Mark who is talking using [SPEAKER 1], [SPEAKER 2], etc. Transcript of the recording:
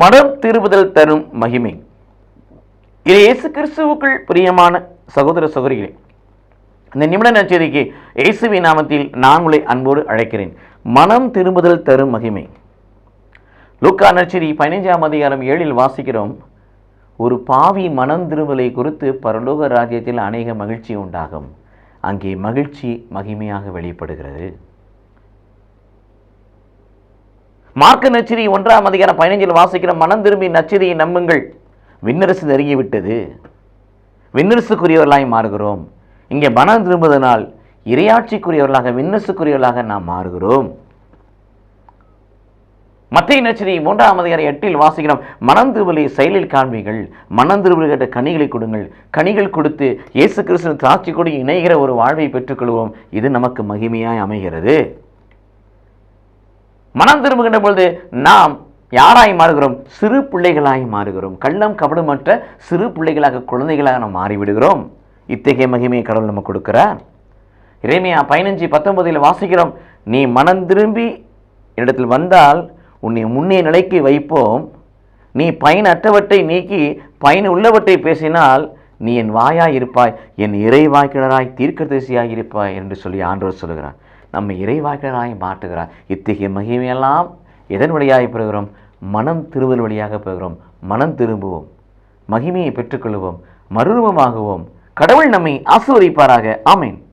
[SPEAKER 1] மனம் திருவுதல் தரும் மகிமை. இது இயேசு கிறிஸ்துவுக்குள் பிரியமான சகோதர சகோதரிகளே இந்த நிமிட நச்சரிக்கை இயேசுவி நாமத்தில் நான் உங்களை அன்போடு அழைக்கிறேன். மனம் திரும்புதல் தரும் மகிமை. லுக்கா நச்சரி பதினைஞ்சாம் அதிகாரம் ஏழில் வாசிக்கிறோம் ஒரு பாவி மனம் திரும்பலை குறித்து பரலோக ராஜ்யத்தில் அநேக மகிழ்ச்சி உண்டாகும். அங்கே மகிழ்ச்சி மகிமையாக வெளிப்படுகிறது. மார்க்க நச்சிரி ஒன்றாம் அதிகாரம் பதினைஞ்சில் வாசிக்கிற மனம் திரும்பி நச்சிரியை நம்புங்கள். விண்ணரசு நெருங்கிவிட்டது. விண்ணரசுக்குரியவர்களாய் மாறுகிறோம். இங்கே மனம் திரும்புவதனால் இரையாட்சிக்குரியவர்களாக விண்ணரசுக்குரியவர்களாக நாம் மாறுகிறோம். மத்திய நச்சரி மூன்றாம் அதிகாரம் எட்டில் வாசிக்கிறோம் மனம் திருவலை செயலில் காண்பீர்கள். மனம் திருவலை கேட்ட கனிகளை கொடுங்கள். கனிகள் கொடுத்து இயேசு கிறிஸ்துவின் திராட்சை கொடி இணைகிற ஒரு வாழ்வை பெற்றுக்கொள்வோம். இது நமக்கு மகிமையாய் அமைகிறது. மனம் திரும்புகின்ற பொழுது நாம் யாராய் மாறுகிறோம்? சிறு பிள்ளைகளாய் மாறுகிறோம். கள்ளம் கபடமற்ற சிறு பிள்ளைகளாக குழந்தைகளாக நாம் மாறிவிடுகிறோம். இத்தகைய மகிமையை கடவுள் நமக்கு கொடுக்கிறார். இறைமையா பதினஞ்சு பத்தொன்பதில் வாசிக்கிறோம் நீ மனம் திரும்பி இடத்தில் வந்தால் உன்னை முன்னே நிலைக்கு வைப்போம். நீ பயனற்றவற்றை நீக்கி பயன் உள்ளவற்றை பேசினால் நீ என் வாயாய் இருப்பாய். என் இறைவாய்க்கிழராய் தீர்க்கதரிசியாய் இருப்பாய் என்று சொல்லி ஆண்டவர் சொல்கிறார் நம்மை இறைவாய்க்கிழராய் மாற்றுகிறார். இத்தகைய மகிமையெல்லாம் எதன் வழியாக பெறுகிறோம்? மனம் திருவல் வழியாக பெறுகிறோம். மனம் திரும்புவோம். மகிமையை பெற்றுக்கொள்வோம். மறுரூபமாகுவோம். கடவுள் நம்மை ஆசீர்வதிப்பாராக. ஆமேன்.